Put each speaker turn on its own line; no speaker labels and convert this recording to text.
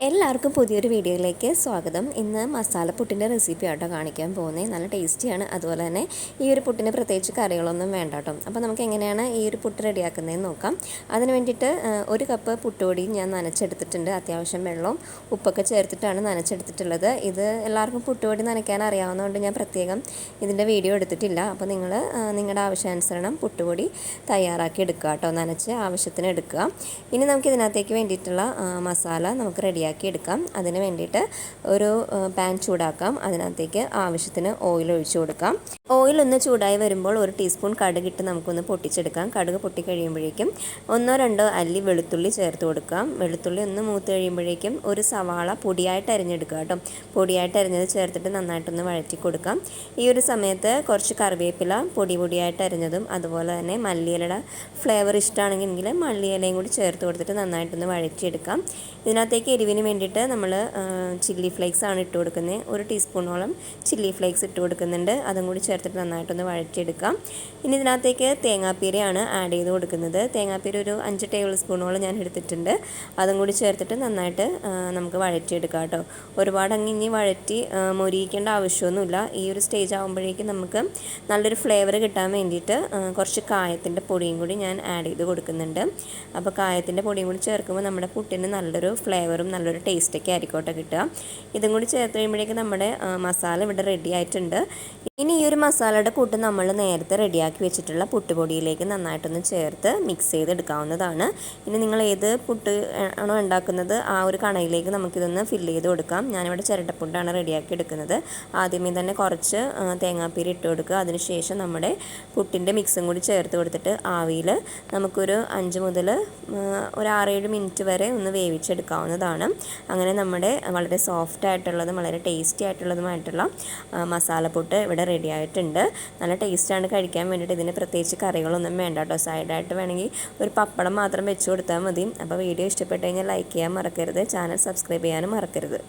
എല്ലാവർക്കും പുതിയൊരു വീഡിയോയിലേക്ക് സ്വാഗതം. ഇന്ന് മസാല പുട്ടിന്റെ റെസിപ്പി ആട്ടോ കാണിക്കാൻ പോകുന്നത് നല്ല ടേസ്റ്റിയാണ്. അതുപോലെ തന്നെ ഈ ഒരു പുട്ടിന് പ്രത്യേകിച്ച് കറികളൊന്നും വേണ്ട കേട്ടോ അപ്പോൾ നമുക്ക് എങ്ങനെയാണ് ഈ ഒരു പുട്ട് റെഡിയാക്കുന്നതെന്ന് നോക്കാം. അതിന് വേണ്ടിയിട്ട് ഒരു കപ്പ് പുട്ടുപൊടി ഞാൻ നനച്ചെടുത്തിട്ടുണ്ട്. അത്യാവശ്യം വെള്ളവും ഉപ്പൊക്കെ ചേർത്തിട്ടാണ് നനച്ചെടുത്തിട്ടുള്ളത്. ഇത് എല്ലാവർക്കും പുട്ടുപൊടി നനയ്ക്കാൻ അറിയാവുന്നതുകൊണ്ട് ഞാൻ പ്രത്യേകം ഇതിന്റെ വീഡിയോ എടുത്തിട്ടില്ല. അപ്പോൾ നിങ്ങൾ നിങ്ങളുടെ ആവശ്യാനുസരണം പുട്ടുപൊടി തയ്യാറാക്കി എടുക്കുക കേട്ടോ നനച്ച് ആവശ്യത്തിന് എടുക്കുക. ഇനി നമുക്ക് ഇതിനകത്തേക്ക് വേണ്ടിയിട്ടുള്ള മസാല നമുക്ക് റെഡി റെഡിയാക്കി എടുക്കാം അതിന് വേണ്ടിയിട്ട് ഒരു പാൻ ചൂടാക്കാം. അതിനകത്തേക്ക് ആവശ്യത്തിന് ഓയിൽ ഒഴിച്ചു കൊടുക്കാം. ഓയിൽ ഒന്ന് ചൂടായി വരുമ്പോൾ ഒരു ടീസ്പൂൺ കടുകിട്ട് നമുക്കൊന്ന് പൊട്ടിച്ചെടുക്കാം. കടുക് പൊട്ടി കഴിയുമ്പോഴേക്കും ഒന്നോ രണ്ടോ അല്ലി വെളുത്തുള്ളി ചേർത്ത് കൊടുക്കാം. വെളുത്തുള്ളി ഒന്ന് മൂത്ത് കഴിയുമ്പോഴേക്കും ഒരു സവാള പൊടിയായിട്ട് അരിഞ്ഞെടുക്കുക കേട്ടോ. പൊടിയായിട്ട് അരിഞ്ഞത് ചേർത്തിട്ട് നന്നായിട്ടൊന്ന് വഴറ്റി കൊടുക്കാം. ഈ ഒരു സമയത്ത് കുറച്ച് കറിവേപ്പില പൊടി പൊടിയായിട്ട് അരിഞ്ഞതും അതുപോലെ തന്നെ മല്ലിയിലയുടെ ഫ്ലേവർ ഇഷ്ടമാണെങ്കിൽ മല്ലിയിലയും കൂടി ചേർത്ത് കൊടുത്തിട്ട് നന്നായിട്ടൊന്ന് വഴറ്റിയെടുക്കാം. ഇതിനകത്തേക്ക് എരിവിന് അതിന് വേണ്ടിയിട്ട് നമ്മൾ ചില്ലി ഫ്ലേക്സ് ആണ് ഇട്ട് കൊടുക്കുന്നത് ഒരു ടീസ്പൂണോളം ചില്ലി ഫ്ലേക്സ് ഇട്ട് കൊടുക്കുന്നുണ്ട്. അതും കൂടി ചേർത്തിട്ട് നന്നായിട്ടൊന്ന് വഴറ്റിയെടുക്കാം. ഇനി ഇതിനകത്തേക്ക് തേങ്ങാപ്പീരയാണ് ആഡ് ചെയ്ത് കൊടുക്കുന്നത്. തേങ്ങാപ്പീര ഒരു അഞ്ച് ടേബിൾ സ്പൂണോളം ഞാൻ എടുത്തിട്ടുണ്ട്. അതും കൂടി ചേർത്തിട്ട് നന്നായിട്ട് നമുക്ക് വഴറ്റിയെടുക്കാം കേട്ടോ. ഒരുപാട് അങ്ങ് ഇനി വഴറ്റി മൊരിയിക്കേണ്ട ആവശ്യമൊന്നുമില്ല. ഈ ഒരു സ്റ്റേജ് ആകുമ്പോഴേക്കും നമുക്ക് നല്ലൊരു ഫ്ലേവർ കിട്ടാൻ വേണ്ടിയിട്ട് കുറച്ച് കായത്തിന്റെ പൊടിയും കൂടി ഞാൻ ആഡ് ചെയ്ത് കൊടുക്കുന്നുണ്ട്. അപ്പോൾ കായത്തിന്റെ പൊടിയും കൂടി ചേർക്കുമ്പോൾ നമ്മുടെ പുട്ടിന് നല്ലൊരു ഫ്ലേവറും നല്ല നല്ലൊരു ടേസ്റ്റൊക്കെ ആയിരിക്കോട്ടെ കിട്ടുക. ഇതും കൂടി ചേർത്ത് കഴിയുമ്പോഴേക്കും നമ്മുടെ മസാല ഇവിടെ റെഡി ആയിട്ടുണ്ട്. ഇനി ഈ ഒരു മസാലയുടെ കൂട്ട് നമ്മൾ നേരത്തെ റെഡിയാക്കി വെച്ചിട്ടുള്ള പുട്ടുപൊടിയിലേക്ക് നന്നായിട്ടൊന്ന് ചേർത്ത് മിക്സ് ചെയ്തെടുക്കാവുന്നതാണ്. ഇനി നിങ്ങൾ ഏത് പുട്ട് ആണോ ഉണ്ടാക്കുന്നത് ആ ഒരു കണയിലേക്ക് നമുക്കിതൊന്ന് ഫില്ല് ചെയ്ത് കൊടുക്കാം. ഞാനിവിടെ ചിരട്ടപ്പുട്ടാണ് റെഡിയാക്കി എടുക്കുന്നത്. ആദ്യമേ തന്നെ കുറച്ച് തേങ്ങാപ്പീരി ഇട്ട് കൊടുക്കുക. അതിനുശേഷം നമ്മുടെ പുട്ടിന്റെ മിക്സും കൂടി ചേർത്ത് കൊടുത്തിട്ട് ആവിയിൽ നമുക്കൊരു അഞ്ച് മുതൽ ഒരു ആറേഴ് മിനിറ്റ് വരെ ഒന്ന് വേവിച്ചെടുക്കാവുന്നതാണ്. അങ്ങനെ നമ്മുടെ വളരെ സോഫ്റ്റ് ആയിട്ടുള്ളതും വളരെ ടേസ്റ്റി ആയിട്ടുള്ളതുമായിട്ടുള്ള മസാലപ്പൊട്ട് ഇവിടെ റെഡി ആയിട്ടുണ്ട്. നല്ല ടേസ്റ്റാണ് കഴിക്കാൻ വേണ്ടിയിട്ട്. ഇതിന് പ്രത്യേകിച്ച് കറികളൊന്നും വേണ്ട കേട്ടോ. സൈഡായിട്ട് വേണമെങ്കിൽ ഒരു പപ്പടം മാത്രം വെച്ച് കൊടുത്താൽ മതി. അപ്പോൾ വീഡിയോ ഇഷ്ടപ്പെട്ട് കഴിഞ്ഞാൽ ലൈക്ക് ചെയ്യാൻ മറക്കരുത്. ചാനൽ സബ്സ്ക്രൈബ് ചെയ്യാനും മറക്കരുത്.